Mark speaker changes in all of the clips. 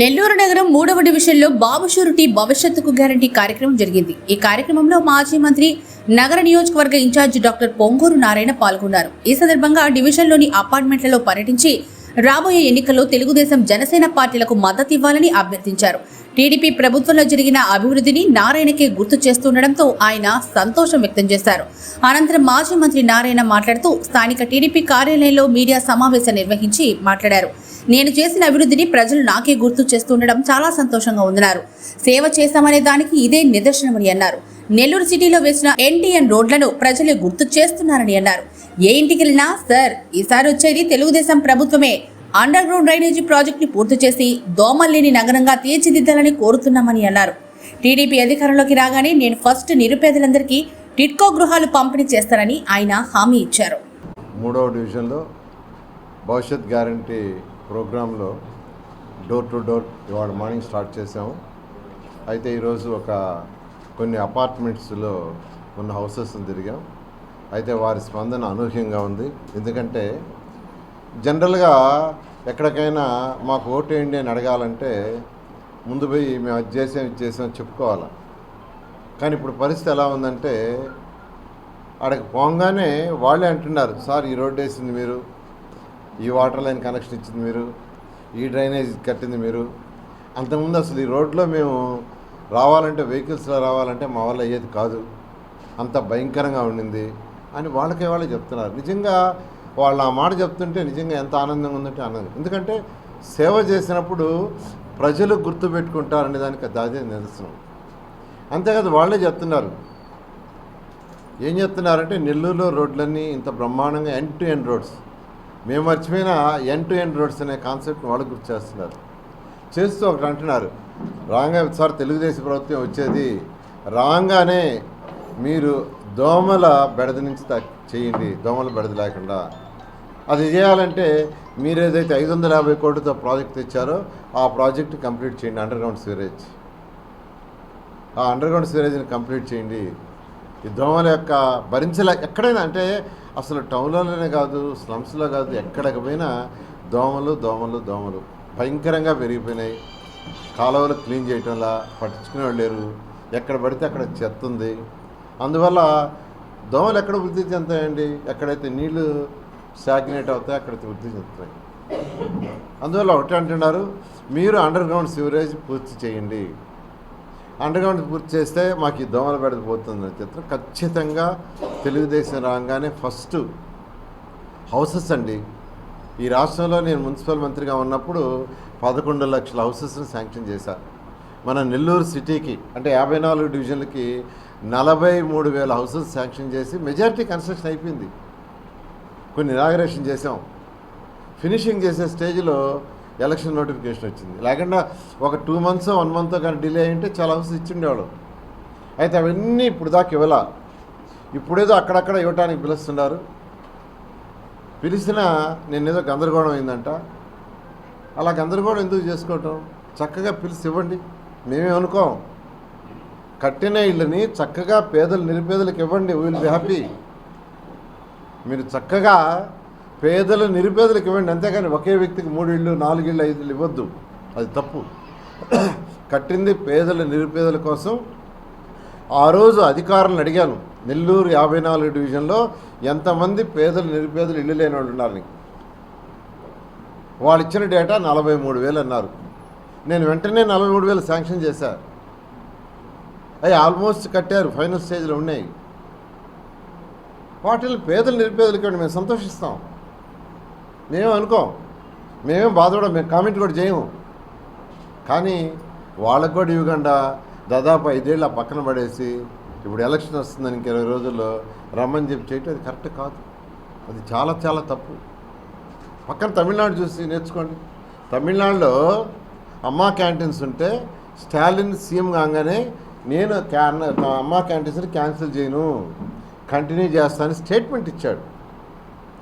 Speaker 1: నెల్లూరు నగరం మూడవ డివిజన్లో బాబు షూరిటీ భవిష్యత్తుకు గ్యారంటీ కార్యక్రమం జరిగింది. ఈ కార్యక్రమంలో మాజీ మంత్రి నగర నియోజకవర్గ ఇన్ఛార్జి డాక్టర్ పొంగూరు నారాయణ పాల్గొన్నారు. ఈ సందర్భంగా డివిజన్లోని అపార్ట్మెంట్లలో పర్యటించి రాబోయే ఎన్నికల్లో తెలుగుదేశం జనసేన పార్టీలకు మద్దతు ఇవ్వాలని అభ్యర్థించారు. టీడీపీ ప్రభుత్వంలో జరిగిన అభివృద్ధిని నారాయణకే గుర్తు చేస్తుండటంతో ఆయన సంతోషం వ్యక్తం చేశారు. అనంతరం మాజీ మంత్రి నారాయణ మాట్లాడుతూ స్థానిక టీడీపీ కార్యాలయంలో మీడియా సమావేశం నిర్వహించి మాట్లాడారు. నేను చేసిన అభివృద్ధిని ప్రజలు నాకే గుర్తు చేస్తుండడం చాలా సంతోషంగా ఉందన్నారు. సేవ చేశామనే దానికి ఇదే నిదర్శనమని అన్నారు. నెల్లూరు సిటీలో వేసిన ఎన్టీఎన్ రోడ్లను ప్రజలు గుర్తు చేస్తున్నారని అన్నారు. ఏ ఇంటికి వెళ్ళినా సార్ ఈసారి వచ్చేది తెలుగుదేశం ప్రభుత్వమే. అండర్ గ్రౌండ్ డ్రైనేజీ ప్రాజెక్టుని పూర్తి చేసి దోమల్లేని నగరంగా తీర్చిదిద్దాలని కోరుతున్నామని అన్నారు. టీడీపీ అధికారంలోకి రాగానే నేను ఫస్ట్ నిరుపేదలందరికీ టిట్కో గృహాలు పంపిణీ చేస్తానని ఆయన హామీ ఇచ్చారు.
Speaker 2: మూడవ డివిజన్లో భవిష్యత్ గ్యారంటీ ప్రోగ్రాంలో డోర్ టు డోర్ ఇవాళ మార్నింగ్ స్టార్ట్ చేసాము అయితే ఈరోజు ఒక కొన్ని అపార్ట్మెంట్స్లో ఉన్న హౌసెస్ని తిరిగాం. అయితే వారి స్పందన అనూహ్యంగా ఉంది. ఎందుకంటే జనరల్గా ఎక్కడికైనా మాకు ఓటేయండి అని అడగాలంటే ముందు పోయి మేము అది చేసాం ఇది చేసాం చెప్పుకోవాలి? కానీ ఇప్పుడు పరిస్థితి ఎలా ఉందంటే అక్కడికి పోగానే వాళ్ళే అంటున్నారు సార్ ఈ రోడ్డు వేసింది మీరు. ఈ వాటర్ లైన్ కనెక్షన్ ఇచ్చింది మీరు ఈ డ్రైనేజ్ కట్టింది మీరు. అంతకుముందు అసలు ఈ రోడ్లో మేము రావాలంటే వెహికల్స్లో రావాలంటే మా వల్ల అయ్యేది కాదు. అంత భయంకరంగా ఉండింది అని వాళ్ళకే వాళ్ళే చెప్తున్నారు. నిజంగా వాళ్ళు ఆ మాట చెప్తుంటే నిజంగా ఎంత ఆనందంగా ఉందంటే ఆనందం. ఎందుకంటే సేవ చేసినప్పుడు ప్రజలు గుర్తుపెట్టుకుంటారనే దానికి అది అదే నిదర్శనం. అంతేకాదు వాళ్ళే చెప్తున్నారు. ఏం చెప్తున్నారంటే నెల్లూరులో రోడ్లన్నీ ఇంత బ్రహ్మాండంగా ఎండ్ టు ఎండ్ రోడ్స్ మేము మర్చిపోయిన ఎండ్ టు ఎండ్ రోడ్స్ అనే కాన్సెప్ట్ వాళ్ళు గుర్తు చేస్తున్నారు. చేస్తూ ఒకటి అంటున్నారు. రాగా సార్ తెలుగుదేశం ప్రభుత్వం వచ్చేది రాగానే మీరు దోమల బెడద నుంచి చేయండి దోమల బెడద లేకుండా. అది చేయాలంటే మీరు ఏదైతే ఐదు వందల యాభై కోట్లతో ప్రాజెక్ట్ తెచ్చారో ఆ ప్రాజెక్ట్ కంప్లీట్ చేయండి అండర్గ్రౌండ్ సీవరేజ్ ఆ అండర్గ్రౌండ్ సీవరేజ్ని కంప్లీట్ చేయండి. ఈ దోమల యొక్క భరించలే ఎక్కడైనా అంటే అసలు టౌన్లోనే కాదు స్లమ్స్లో కాదు ఎక్కడికి పోయినా దోమలు దోమలు దోమలు భయంకరంగా పెరిగిపోయినాయి కాలువలు క్లీన్ చేయటంలా పట్టించుకునే వాళ్ళు లేరు. ఎక్కడ పడితే అక్కడ చెత్త ఉంది. అందువల్ల దోమలు ఎక్కడ వృద్ధి చెందుతాయండి? ఎక్కడైతే నీళ్ళు స్టాగ్నేట్ అవుతాయి అక్కడైతే వృద్ధి చెందుతాయి. అందువల్ల ఒకటి అంటున్నారు మీరు అండర్ గ్రౌండ్ సివరేజ్ పూర్తి చేయండి. అండర్గ్రౌండ్ పూర్తి చేస్తే మాకు ఈ దోమల పెడకపోతుంది చిత్రం. ఖచ్చితంగా తెలుగుదేశం రాగానే ఫస్ట్ హౌసెస్ అండి. ఈ రాష్ట్రంలో నేను మున్సిపల్ మంత్రిగా ఉన్నప్పుడు పదకొండు లక్షల హౌసెస్ని శాంక్షన్ చేశాను మన నెల్లూరు సిటీకి అంటే యాభై నాలుగు డివిజన్లకి నలభై మూడు వేల హౌసెస్ శాంక్షన్ చేసి మెజారిటీ కన్స్ట్రక్షన్ అయిపోయింది. కొన్ని ఇనాగరేషన్ చేసాం ఫినిషింగ్ చేసే స్టేజ్లో ఎలక్షన్ నోటిఫికేషన్ వచ్చింది. లేకుండా ఒక టూ మంత్స్ వన్ మంత్ కానీ డిలే అయింటే చాలా అవసరం ఇచ్చిండేవాడు అయితే అవన్నీ ఇప్పుడు దాకా ఇవ్వాల. ఇప్పుడేదో అక్కడక్కడ ఇవ్వటానికి పిలుస్తున్నారు. పిలిచినా నేను ఏదో గందరగోళం అయిందంట. అలా గందరగోళం ఎందుకు చేసుకోవటం? చక్కగా పిలిచి ఇవ్వండి. మేమేమనుకోం? కట్టిన ఇళ్ళని చక్కగా పేదలు నిరుపేదలకు ఇవ్వండి. విల్ బి హ్యాపీ మీరు చక్కగా పేదలు నిరుపేదలకు ఇవ్వండి. అంతేకాని ఒకే వ్యక్తికి మూడు ఇళ్ళు నాలుగు ఇళ్ళు ఐదు ఇళ్ళు ఇవ్వద్దు. అది తప్పు. కట్టింది పేదల నిరుపేదల కోసం. ఆ రోజు అధికారులను అడిగాను. నెల్లూరు యాభై నాలుగు డివిజన్లో ఎంతమంది పేదలు నిరుపేదలు ఇల్లు లేని వాళ్ళు ఉన్నారు వాళ్ళు ఇచ్చిన డేటా నలభై మూడు వేలు అన్నారు. నేను వెంటనే నలభై మూడు వేలు శాంక్షన్ చేశా. అవి ఆల్మోస్ట్ కట్టారు. ఫైనల్ స్టేజ్లో ఉన్నాయి. వాటిని పేదలు నిరుపేదలకి మేము సంతోషిస్తాం. మేము అనుకోం మేమేం బాధపడం మేము కామెంట్ కూడా చేయము. కానీ వాళ్ళకు కూడా ఇవ్వకుండా దాదాపు ఐదేళ్ళు ఆ పక్కన పడేసి ఇప్పుడు ఎలక్షన్ వస్తుందని ఇంక ఇరవై రోజుల్లో రమ్మని చెప్పి చేయటం అది కరెక్ట్ కాదు. అది చాలా చాలా తప్పు. పక్కన తమిళనాడు చూసి నేర్చుకోండి. తమిళనాడులో అమ్మా క్యాంటీన్స్ ఉంటే స్టాలిన్ సీఎం కాగానే నేను క్యాన్ అమ్మా క్యాంటీన్స్ని క్యాన్సిల్ చేయను. కంటిన్యూ చేస్తానని స్టేట్మెంట్ ఇచ్చాడు.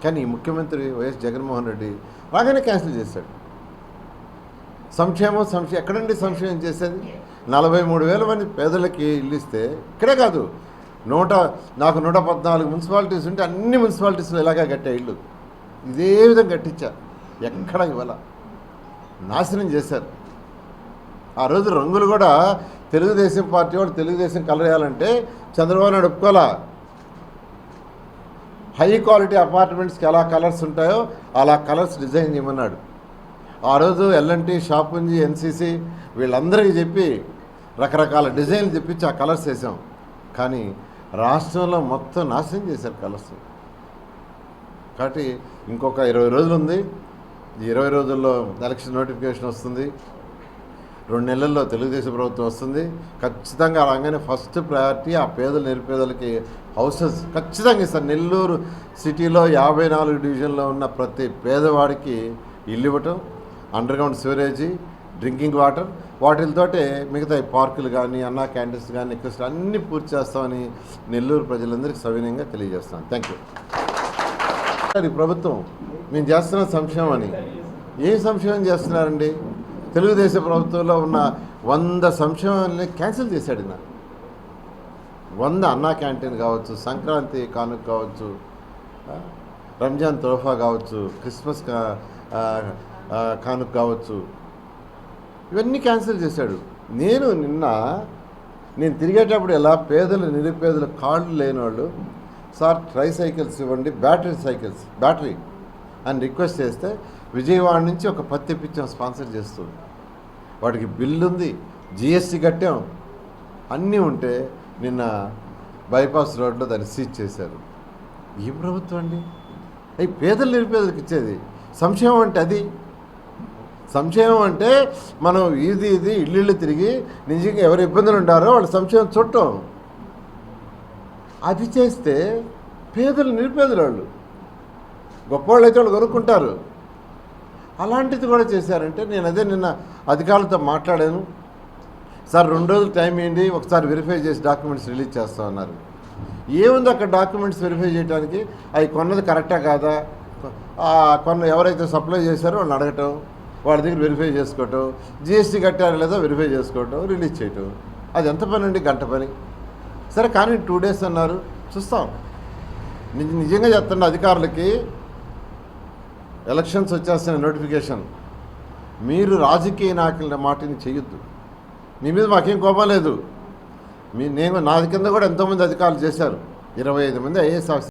Speaker 2: కానీ ముఖ్యమంత్రి వైఎస్ జగన్మోహన్ రెడ్డి రాగానే క్యాన్సిల్ చేశాడు. సంక్షేమం సంక్షేమం ఎక్కడండి సంక్షేమం చేసేది? నలభై మూడు వేల మంది పేదలకి ఇల్లు ఇస్తే ఇక్కడే కాదు. నూట నాకు నూట పద్నాలుగు మున్సిపాలిటీస్ ఉంటే అన్ని మున్సిపాలిటీస్లో ఇలాగా కట్టే ఇల్లు. ఇదే విధంగా కట్టించా. ఎక్కడ ఇవ్వాల? నాశనం చేశారు. ఆ రోజు రంగులు కూడా తెలుగుదేశం పార్టీ వాడు తెలుగుదేశం కలర్ వేయాలంటే చంద్రబాబు నాయుడు ఒప్పుకోవాలా? హై క్వాలిటీ అపార్ట్మెంట్స్కి ఎలా కలర్స్ ఉంటాయో అలా కలర్స్ డిజైన్ చేయమన్నాడు. ఆ రోజు ఎల్ఎన్టీ షాపుంజి ఎన్సీసీ వీళ్ళందరికీ చెప్పి రకరకాల డిజైన్లు చెప్పించి ఆ కలర్స్ వేసాం. కానీ రాష్ట్రంలో మొత్తం నాశనం చేశారు కలర్స్. కాబట్టి ఇంకొక ఇరవై రోజులు ఉంది. ఇరవై రోజుల్లో ఎలక్షన్ నోటిఫికేషన్ వస్తుంది. రెండు నెలల్లో తెలుగుదేశం ప్రభుత్వం వస్తుంది. ఖచ్చితంగా రాగానే ఫస్ట్ ప్రయారిటీ ఆ పేదలు నిరుపేదలకి హౌసెస్. ఖచ్చితంగా ఇస్తారు నెల్లూరు సిటీలో యాభై నాలుగు డివిజన్లో ఉన్న ప్రతి పేదవాడికి ఇల్లు ఇవ్వటం underground sewerage drinking water వాటితోటే మిగతా పార్కులు కానీ అన్నా క్యాంటీన్స్ కానీ ఎక్వెస్ట్ అన్నీ పూర్తి చేస్తామని నెల్లూరు ప్రజలందరికీ సవినయంగా తెలియజేస్తాను థ్యాంక్ యూ సార్ ఈ ప్రభుత్వం మేము చేస్తున్న సంక్షేమం అని. ఏ సంక్షేమం చేస్తున్నారండి? తెలుగుదేశం ప్రభుత్వంలో ఉన్న వంద సంక్షేమాలని క్యాన్సిల్ చేశాడు నాకు వంద అన్నా క్యాంటీన్ కావచ్చు సంక్రాంతి కానుక కావచ్చు రంజాన్ తోఫా కావచ్చు క్రిస్మస్ కా కానుక కావచ్చు ఇవన్నీ క్యాన్సిల్ చేశాడు. నేను నిన్న నేను తిరిగేటప్పుడు ఎలా పేదలు నిరుపేదలు కార్డులు లేని వాళ్ళు సార్ ట్రై సైకిల్స్ ఇవ్వండి బ్యాటరీ సైకిల్స్ బ్యాటరీ అని రిక్వెస్ట్ చేస్తే విజయవాడ నుంచి ఒక పత్తి తెప్పించాం స్పాన్సర్ చేస్తూ వాటికి బిల్లు ఉంది జిఎస్టీ కట్టాం. అన్నీ ఉంటే నిన్న బైపాస్ రోడ్లో దాన్ని సీజ్ చేశారు. ఈ ప్రభుత్వం అండి? అవి పేదలు నిరుపేదలకు ఇచ్చేది. సంక్షేమం అంటే అది. సంక్షేమం అంటే మనం ఇది ఇది ఇల్లు తిరిగి నిజంగా ఎవరు ఇబ్బందులు ఉంటారో వాళ్ళ సంక్షేమం చుట్టం. అది చేస్తే పేదలు నిరుపేదలు వాళ్ళు గొప్పవాళ్ళు అయితే వాళ్ళు కొనుక్కుంటారు. అలాంటిది కూడా చేశారంటే నేను అదే నిన్న అధికారులతో మాట్లాడాను. సార్ రెండు రోజులు టైం ఏంటి ఒకసారి వెరిఫై చేసి డాక్యుమెంట్స్ రిలీజ్ చేస్తామన్నారు ఏముంది అక్కడ డాక్యుమెంట్స్ వెరిఫై చేయడానికి అవి కొన్నది కరెక్టా కాదా? కొన్న ఎవరైతే సప్లై చేశారో వాళ్ళని అడగటం వాళ్ళ దగ్గర వెరిఫై చేసుకోవటం జిఎస్టీ కట్టారో లేదో వెరిఫై చేసుకోవటం రిలీజ్ చేయటం. అది ఎంత పని అండి? గంట పని. సరే కానీ టూ డేస్ అన్నారు. చూస్తాం. నిజ- నిజంగా చెప్తున్న అధికారులకి ఎలక్షన్స్ వచ్చేస్తున్న నోటిఫికేషన్ మీరు రాజకీయ నాయకుల మాటని చేయొద్దు. మీ మీద మాకేం కోపం లేదు. మీ నేను నా కింద కూడా ఎంతోమంది అధికారులు చేశారు. ఇరవై ఐదు మంది ఐఏఎస్ ఆఫీసర్